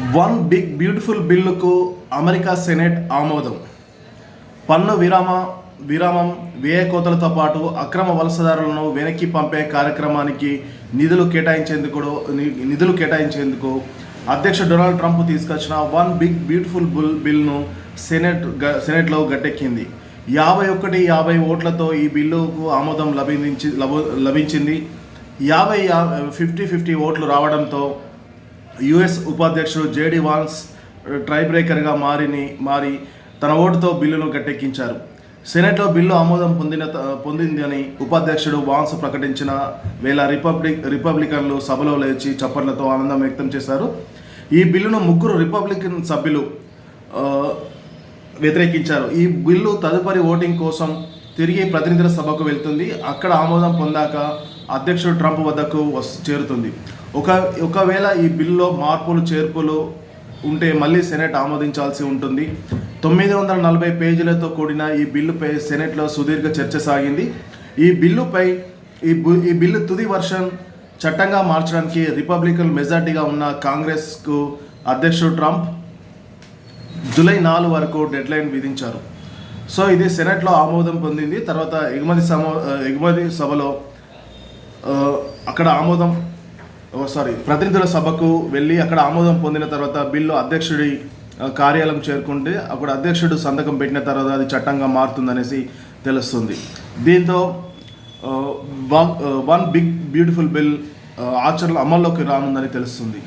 One big beautiful బిల్లుకు America senate ఆమోదం. పన్ను విరామ విరామం వ్యయ కోతలతో పాటు అక్రమ వలసదారులను వెనక్కి పంపే కార్యక్రమానికి నిధులు కేటాయించేందుకు ని- నిధులు కేటాయించేందుకు అధ్యక్ష డొనాల్డ్ ట్రంప్ తీసుకొచ్చిన వన్ బిగ్ బ్యూటిఫుల్ బుల్ బిల్ను సెనెట్ గ- సెనెట్లో గట్టెక్కింది. యాభై ఒకటి యాభై ఓట్లతో ఈ బిల్లుకు ఆమోదం లభించి లభ- లభించింది. యాభై ఫిఫ్టీ ఫిఫ్టీ ఓట్లు రావడంతో యుఎస్ ఉపాధ్యక్షుడు జేడి వాన్స్ ట్రై బ్రేకర్గా మారిని మారి తన ఓటుతో బిల్లును గట్టెక్కించారు. సెనెట్లో బిల్లు ఆమోదం పొందిన త- పొందిందని ఉపాధ్యక్షుడు వాన్స్ ప్రకటించిన వేళ రిపబ్లిక్ రిపబ్లికన్లు సభలో లేచి చప్పట్లతో ఆనందం వ్యక్తం చేశారు. ఈ బిల్లును ముగ్గురు రిపబ్లికన్ సభ్యులు వ్యతిరేకించారు. ఈ బిల్లు తదుపరి ఓటింగ్ కోసం తిరిగి ప్రతినిధుల సభకు వెళ్తుంది. అక్కడ ఆమోదం పొందాక అధ్యక్షుడు ట్రంప్ వద్దకు వస్ చేరుతుంది. ఒక ఒకవేళ ఈ బిల్లులో మార్పులు చేర్పులు ఉంటే మళ్ళీ సెనెట్ ఆమోదించాల్సి ఉంటుంది. తొమ్మిది వందల నలభై పేజీలతో కూడిన ఈ బిల్లుపై సెనెట్లో సుదీర్ఘ చర్చ సాగింది. ఈ బిల్లుపై ఈ బు- ఈ బిల్లు తుది వర్షన్ చట్టంగా మార్చడానికి రిపబ్లికన్ మెజార్టీగా ఉన్న కాంగ్రెస్కు అధ్యక్షుడు ట్రంప్ జూలై నాలుగు వరకు డెడ్లైన్ విధించారు. సో ఇది సెనెట్లో ఆమోదం పొందింది. తర్వాత ఎగుమతి సమ ఎగుమతి సభలో అక్కడ ఆమోదం సారీ ప్రతినిధుల సభకు వెళ్ళి అక్కడ ఆమోదం పొందిన తర్వాత బిల్లు అధ్యక్షుడి కార్యాలయం చేరుకుంటే అక్కడ అధ్యక్షుడు సంతకం పెట్టిన తర్వాత అది చట్టంగా మారుతుందనేసి తెలుస్తుంది. దీంతో వన్ బిగ్ బ్యూటిఫుల్ బిల్ ఆచరణ అమల్లోకి రానుందని తెలుస్తుంది.